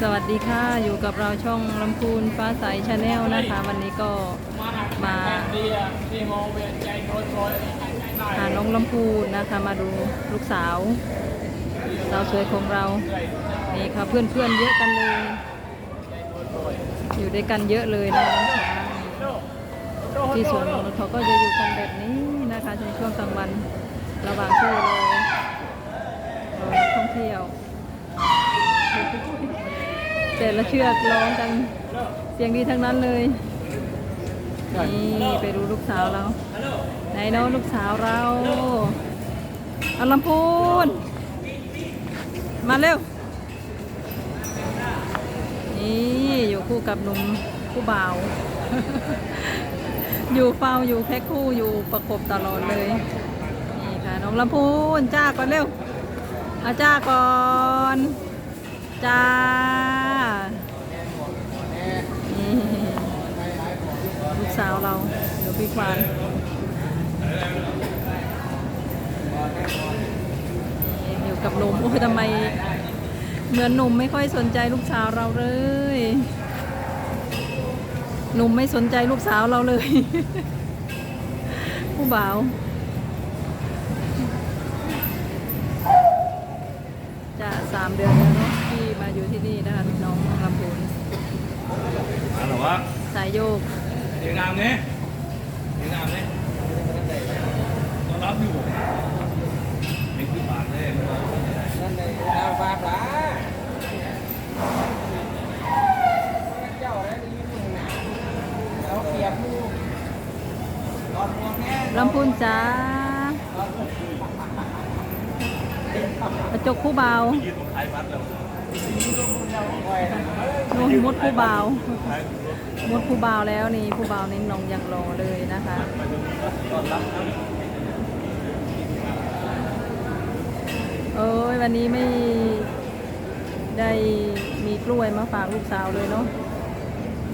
สวัสดีค่ะ อยู่กับเราช่องลำพูนฟ้าใสชาแนลนะคะ วันนี้ก็มาหาน้องลำพูนนะคะ มาดูลูกสาวสาวสวยของเรา นี่ค่ะเพื่อนๆเยอะกันเลย อยู่ด้วยกันเยอะเลยนะคะที่สวนของเขาก็จะอยู่กันแบบนี้นะคะในช่วงกลางวัน ระหว่างที่เราท่องเที่ยว แต่ละเชือกร้องกันเสียงดีทั้งนั้นเลยนี่ไปดูลูกสาวเราไหนเนาะลูกสาวเราเอาลำพูนมาเร็ว นี่อยู่คู่กับหนุ่มคู่บ่าว อยู่เฝ้าอยู่แพ็คคู่อยู่ประกบตลอดเลย องลำพูนจ้าก่อนเร็วเอาจ้าก่อนจ้าลูกสาวเราเดี๋ยวพี่ควานอยู่กับหนุ่มโอ้ยทำไมเหมือนหนุ่มไม่ค่อยสนใจลูกสาวเราเลยหนุ่มไม่สนใจลูกสาวเราเลย ผู้บ่าว สามเดือนแล้วเนาะที่มาอยู่ที่นี่นะคะน้องลำพูนมาหรอวะสายโยกเสียงงามเนี่ยเสียงงามเนี่ยต้อนรับอยู่ไม่คือปากเลยนั่นเลยเอาบาปลาเจ้าอะไรนี่อยู่ไหนเราเปียกมูตอนมองแง่ลำพูนจ้า ก ระจกผู้เบาวยืนตรงท้ายวัดแล้วนู่นมดผู้เบามดผู้เบาแล้วนี่ผู้เบานี่นองยังรอเลยนะคะเอ้ยวันนี้ไม่ได้มีกล้วยมาฝากลูกสาวเลยเนาะ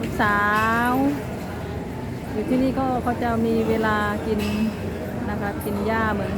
ลูกสาว อยู่ที่นี่ก็เขาจะมีเวลากินนะคะกินหญ้าเหมือน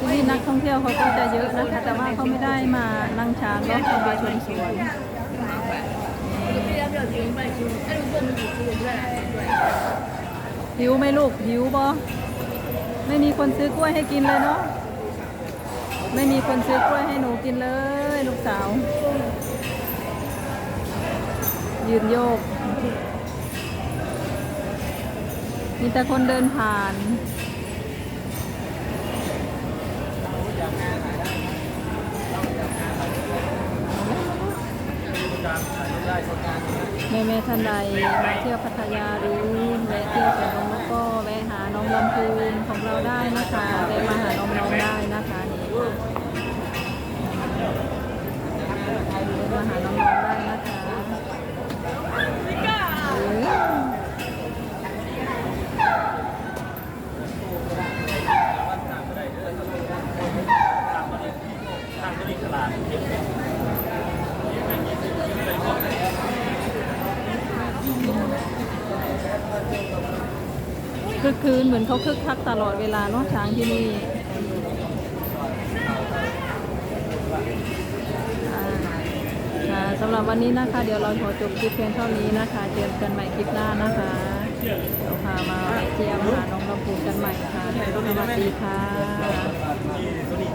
ที่นี่นักท่องเที่ยวเขาก็จะเยอะนะคะ แต่ว่าเขาไม่ได้มานั่งช้างเนาะเขามาชมสวนหิวไหมลูกหิวบอไม่มีคนซื้อกล้วยให้กินเลยเนาะไม่มีคนซื้อกล้วยให้หนูกินเลย ลูกสาว ยืนโยก มีแต่คนเดินผ่าน แม่แม่ๆท่านใดมาเที่ยวพัทยาหรือแวะเที่ยวสวนนงนุชก็แวะหาน้องลำพูนของเราได้นะคะแวะมาหาน้องๆได้นะคะนี่แวะมาหาน้องๆได้นะคะเออ ทางก็ดีตลาด คึกคืนเหมือนเขาคึกคักตลอดเวลาเนาะช้างที่นี่สำหรับวันนี้นะคะ เดี๋ยวเราขอจบคลิปเพียงเท่านี้นะคะ เจอกันใหม่คลิปหน้านะคะเดี๋ยวพามาเที่ยวหาน้องลำพูนกันใหม่ค่ะสวัสดีค่ะ